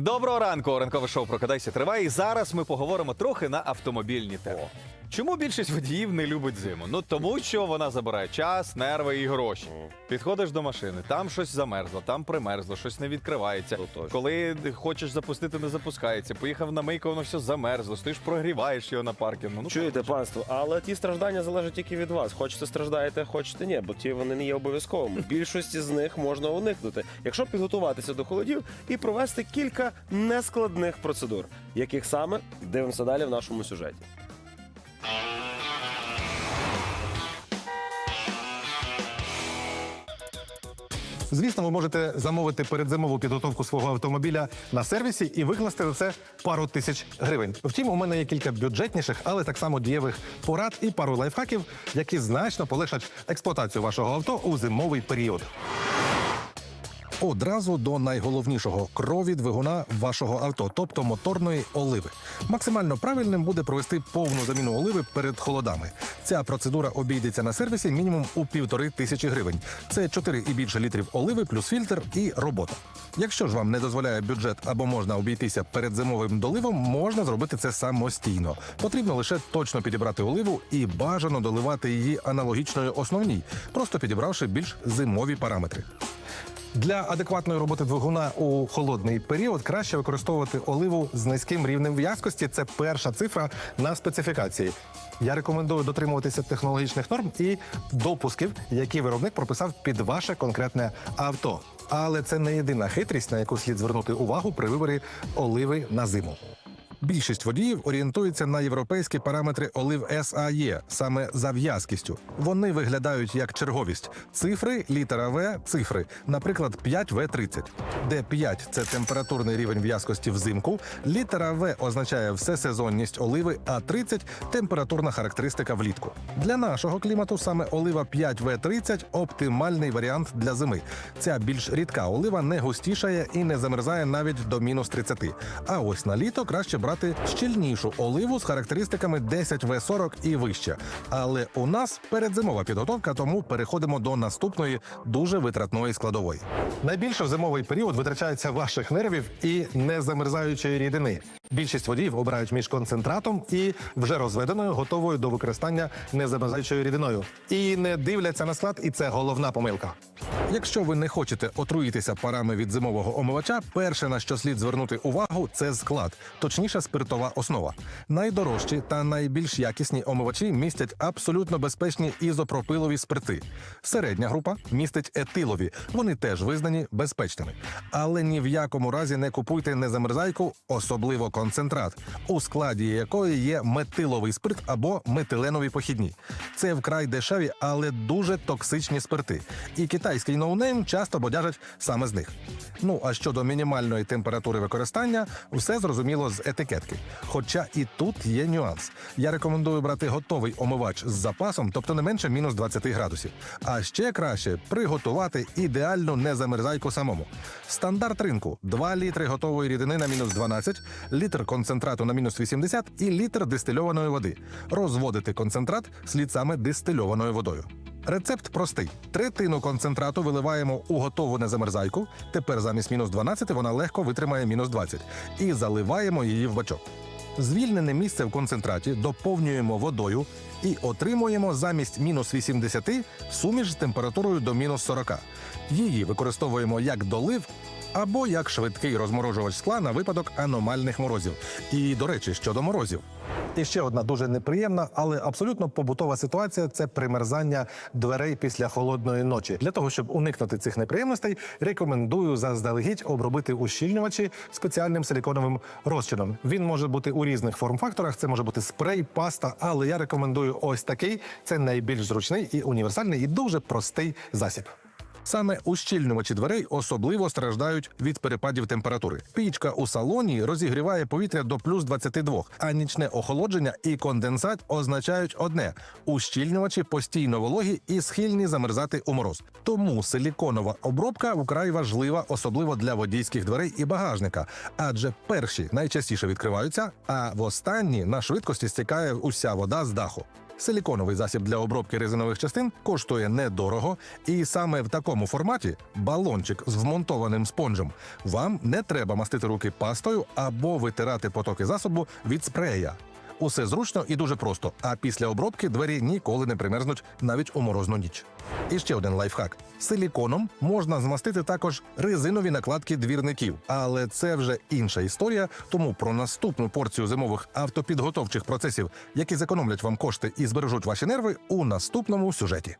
Доброго ранку, ранкове шоу Прокидайся триває. І зараз ми поговоримо трохи на автомобільні теми. Чому більшість водіїв не любить зиму? Ну тому що вона забирає час, нерви і гроші. Підходиш до машини, там щось замерзло, там примерзло, щось не відкривається. Ну. Коли хочеш запустити, не запускається. Поїхав на мийку, воно все замерзло. Стоїш, прогріваєш його на паркінгу. Ну Чуєте, панство, але ті страждання залежать тільки від вас. Хочете страждаєте, хочете ні, бо ті вони не є обов'язковими. Більшості з них можна уникнути, якщо підготуватися до холодів і провести кілька нескладних процедур, яких саме дивимося далі в нашому сюжеті. Звісно, ви можете замовити передзимову підготовку свого автомобіля на сервісі і викласти на це пару тисяч гривень. Втім, у мене є кілька бюджетніших, але так само дієвих порад і пару лайфхаків, які значно полегшать експлуатацію вашого авто у зимовий період. Одразу до найголовнішого крові двигуна вашого авто, тобто моторної оливи. Максимально правильним буде провести повну заміну оливи перед холодами. Ця процедура обійдеться на сервісі мінімум у півтори тисячі гривень. Це 4 і більше літрів оливи, плюс фільтр і робота. Якщо ж вам не дозволяє бюджет або можна обійтися перед зимовим доливом, можна зробити це самостійно. Потрібно лише точно підібрати оливу і бажано доливати її аналогічною основній, просто підібравши більш зимові параметри. Для адекватної роботи двигуна у холодний період краще використовувати оливу з низьким рівнем в'язкості. Це перша цифра на специфікації. Я рекомендую дотримуватися технологічних норм і допусків, які виробник прописав під ваше конкретне авто. Але це не єдина хитрість, на яку слід звернути увагу при виборі оливи на зиму. Більшість водіїв орієнтується на європейські параметри олив SAE, саме за в'язкістю. Вони виглядають як черговість: цифри, літера В, цифри, наприклад, 5В30, де 5 – це температурний рівень в'язкості взимку, літера В означає всесезонність оливи, а 30 – температурна характеристика влітку. Для нашого клімату саме олива 5В30 – оптимальний варіант для зими. Ця більш рідка олива не густішає і не замерзає навіть до мінус 30. А ось на літо краще брати щільнішу оливу з характеристиками 10В40 і вище. Але у нас передзимова підготовка, тому переходимо до наступної дуже витратної складової. Найбільше в зимовий період витрачається ваших нервів і незамерзаючої рідини. Більшість водіїв обирають між концентратом і вже розведеною, готовою до використання незамерзаючою рідиною. І не дивляться на склад, і це головна помилка. Якщо ви не хочете отруїтися парами від зимового омивача, перше на що слід звернути увагу, це склад, точніше, спиртова основа. Найдорожчі та найбільш якісні омивачі містять абсолютно безпечні ізопропилові спирти. Середня група містить етилові. Вони теж визнані безпечними. Але ні в якому разі не купуйте незамерзайку, особливо концентрат, у складі якої є метиловий спирт або метиленові похідні. Це вкрай дешеві, але дуже токсичні спирти. І китайський ноунейм часто бодяжать саме з них. Ну а щодо мінімальної температури використання, все зрозуміло з етикетки. Хоча і тут є нюанс. Я рекомендую брати готовий омивач з запасом, тобто не менше мінус 20 градусів. А ще краще приготувати ідеальну незамерзайку самому. Стандарт ринку 2 літри готової рідини на мінус 12, літр концентрату на мінус 80 і літр дистильованої води. Розводити концентрат слід саме дистильованою водою. Рецепт простий: третину концентрату виливаємо у готову незамерзайку. Тепер замість мінус 12 вона легко витримає мінус 20. І заливаємо її в бачок. Звільнене місце в концентраті доповнюємо водою і отримуємо замість мінус 80 суміш з температурою до мінус 40. Її використовуємо як долив або як швидкий розморожувач скла на випадок аномальних морозів. І, до речі, щодо морозів. І ще одна дуже неприємна, але абсолютно побутова ситуація це примерзання дверей після холодної ночі. Для того, щоб уникнути цих неприємностей, рекомендую заздалегідь обробити ущільнювачі спеціальним силіконовим розчином. Він може бути у різних форм-факторах. Це може бути спрей, паста, але я рекомендую ось такий. Це найбільш зручний і універсальний, і дуже простий засіб. Саме ущільнювачі дверей особливо страждають від перепадів температури. Пічка у салоні розігріває повітря до плюс 22, а нічне охолодження і конденсат означають одне: ущільнювачі постійно вологі і схильні замерзати у мороз. Тому силіконова обробка вкрай важлива, особливо для водійських дверей і багажника, адже перші найчастіше відкриваються, а в останні на швидкості стікає уся вода з даху. Силіконовий засіб для обробки резинових частин коштує недорого, і саме в такому форматі балончик з вмонтованим спонжем вам не треба мастити руки пастою або витирати потоки засобу від спрея. Усе зручно і дуже просто. А після обробки двері ніколи не примерзнуть навіть у морозну ніч. І ще один лайфхак: силіконом можна змастити також резинові накладки двірників, але це вже інша історія. Тому про наступну порцію зимових автопідготовчих процесів, які зекономлять вам кошти і збережуть ваші нерви, у наступному сюжеті.